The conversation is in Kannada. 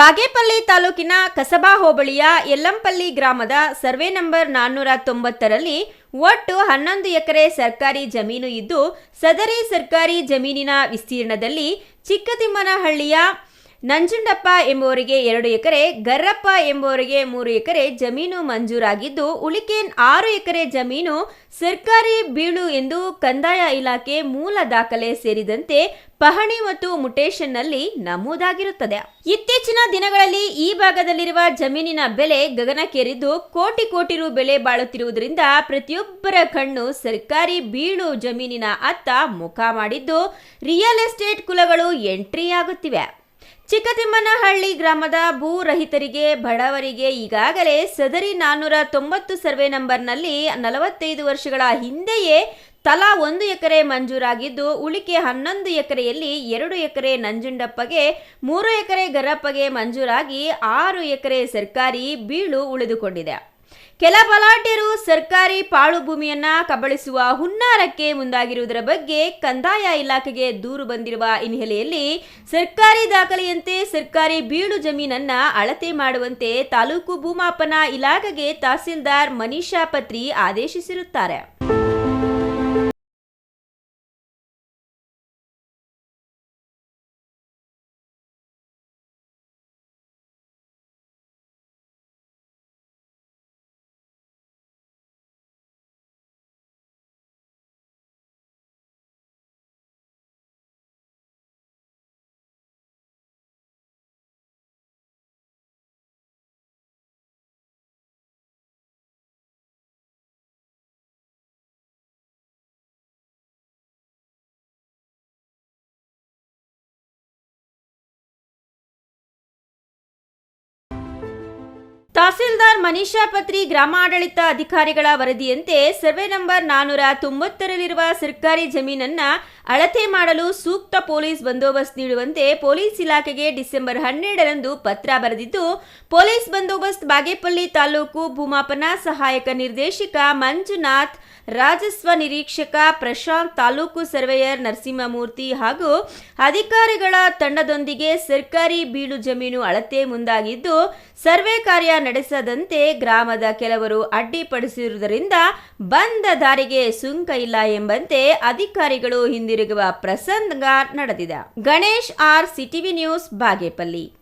ಬಾಗೇಪಲ್ಲಿ ತಾಲೂಕಿನ ಕಸಬಾ ಹೋಬಳಿಯ ಯಲ್ಲಂಪಲ್ಲಿ ಗ್ರಾಮದ ಸರ್ವೆ ನಂಬರ್ ನಾನ್ನೂರ ತೊಂಬತ್ತರಲ್ಲಿ ಒಟ್ಟು ಹನ್ನೊಂದು ಎಕರೆ ಸರ್ಕಾರಿ ಜಮೀನು ಇದ್ದು, ಸದರಿ ಸರ್ಕಾರಿ ಜಮೀನಿನ ವಿಸ್ತೀರ್ಣದಲ್ಲಿ ಚಿಕ್ಕತಿಮ್ಮನಹಳ್ಳಿಯ ನಂಜುಂಡಪ್ಪ ಎಂಬುವರಿಗೆ ಎರಡು ಎಕರೆ, ಗರ್ರಪ್ಪ ಎಂಬುವರಿಗೆ ಮೂರು ಎಕರೆ ಜಮೀನು ಮಂಜೂರಾಗಿದ್ದು ಉಳಿಕೆ ಆರು ಎಕರೆ ಜಮೀನು ಸರ್ಕಾರಿ ಬೀಳು ಎಂದು ಕಂದಾಯ ಇಲಾಖೆ ಮೂಲ ದಾಖಲೆ ಸೇರಿದಂತೆ ಪಹಣಿ ಮತ್ತು ಮುಟೇಶನ್ನಲ್ಲಿ ನಮೂದಾಗಿರುತ್ತದೆ. ಇತ್ತೀಚಿನ ದಿನಗಳಲ್ಲಿ ಈ ಭಾಗದಲ್ಲಿರುವ ಜಮೀನಿನ ಬೆಲೆ ಗಗನಕ್ಕೇರಿದ್ದು, ಕೋಟಿ ಕೋಟಿ ರು ಬೆಲೆ ಬಾಳುತ್ತಿರುವುದರಿಂದ ಪ್ರತಿಯೊಬ್ಬರ ಕಣ್ಣು ಸರ್ಕಾರಿ ಬೀಳು ಜಮೀನಿನ ಅತ್ತ ಮುಖ ಮಾಡಿದ್ದು, ರಿಯಲ್ ಎಸ್ಟೇಟ್ ಕುಲಗಳು ಎಂಟ್ರಿ ಆಗುತ್ತಿವೆ ಚಿಕ್ಕತಿಮ್ಮನಹಳ್ಳಿ ಗ್ರಾಮದ ಭೂ ರಹಿತರಿಗೆ, ಬಡವರಿಗೆ ಈಗಾಗಲೇ ಸದರಿ ನಾನ್ನೂರ ತೊಂಬತ್ತು ಸರ್ವೆ ನಂಬರ್ನಲ್ಲಿ ನಲವತ್ತೈದು ವರ್ಷಗಳ ಹಿಂದೆಯೇ ತಲಾ ಒಂದು ಎಕರೆ ಮಂಜೂರಾಗಿದ್ದು, ಉಳಿಕೆ ಹನ್ನೊಂದು ಎಕರೆಯಲ್ಲಿ ಎರಡು ಎಕರೆ ನಂಜುಂಡಪ್ಪಗೆ, ಮೂರು ಎಕರೆ ಗರಪ್ಪಗೆ ಮಂಜೂರಾಗಿ ಆರು ಎಕರೆ ಸರ್ಕಾರಿ ಬೀಳು ಉಳಿದುಕೊಂಡಿದೆ. ಕೆಲ ಬಲಾಢ್ಯರು ಸರ್ಕಾರಿ ಪಾಳು ಭೂಮಿಯನ್ನ ಕಬಳಿಸುವ ಹುನ್ನಾರಕ್ಕೆ ಮುಂದಾಗಿರುವುದರ ಬಗ್ಗೆ ಕಂದಾಯ ಇಲಾಖೆಗೆ ದೂರು ಬಂದಿರುವ ಹಿನ್ನೆಲೆಯಲ್ಲಿ ಸರ್ಕಾರಿ ದಾಖಲೆಯಂತೆ ಸರ್ಕಾರಿ ಬೀಳು ಜಮೀನನ್ನ ಅಳತೆ ಮಾಡುವಂತೆ ತಾಲೂಕು ಭೂಮಾಪನ ಇಲಾಖೆಗೆ ತಹಸೀಲ್ದಾರ್ ಮನೀಷಾ ಪತ್ರಿ ಆದೇಶಿಸಿರುತ್ತಾರೆ. ತಹಸೀಲ್ದಾರ್ ಮನೀಷಾ ಪತ್ರಿ ಗ್ರಾಮಾಡಳಿತ ಅಧಿಕಾರಿಗಳ ವರದಿಯಂತೆ ಸರ್ವೆ ನಂಬರ್ ನಾನ್ನೂರ ತೊಂಬತ್ತರಲ್ಲಿರುವ ಸರ್ಕಾರಿ ಜಮೀನನ್ನ ಅಳತೆ ಮಾಡಲು ಸೂಕ್ತ ಪೊಲೀಸ್ ಬಂದೋಬಸ್ತ್ ನೀಡುವಂತೆ ಪೊಲೀಸ್ ಇಲಾಖೆಗೆ ಡಿಸೆಂಬರ್ ಹನ್ನೆರಡರಂದು ಪತ್ರ ಬರೆದಿದ್ದು, ಪೊಲೀಸ್ ಬಂದೋಬಸ್ತ್ ಬಾಗೇಪಲ್ಲಿ ತಾಲೂಕು ಭೂಮಾಪನ ಸಹಾಯಕ ನಿರ್ದೇಶಕ ಮಂಜುನಾಥ್, ರಾಜಸ್ವ ನಿರೀಕ್ಷಕ ಪ್ರಶಾಂತ್, ತಾಲೂಕು ಸರ್ವೇಯರ್ ನರಸಿಂಹಮೂರ್ತಿ ಹಾಗೂ ಅಧಿಕಾರಿಗಳ ತಂಡದೊಂದಿಗೆ ಸರ್ಕಾರಿ ಬೀಳು ಜಮೀನು ಅಳತೆ ಮುಂದಾಗಿದ್ದು, ಸರ್ವೆ ಕಾರ್ಯ ನಡೆಸದಂತೆ ಗ್ರಾಮದ ಕೆಲವರು ಅಡ್ಡಿಪಡಿಸಿರುವುದರಿಂದ ಬಂದ ದಾರಿಗೆ ಸುಂಕ ಇಲ್ಲ ಎಂಬಂತೆ ಅಧಿಕಾರಿಗಳು ಹಿಂದಿರುಗುವ ಪ್ರಸಂಗ ನಡೆದಿದೆ. Ganesh R CTV news Bagepalli.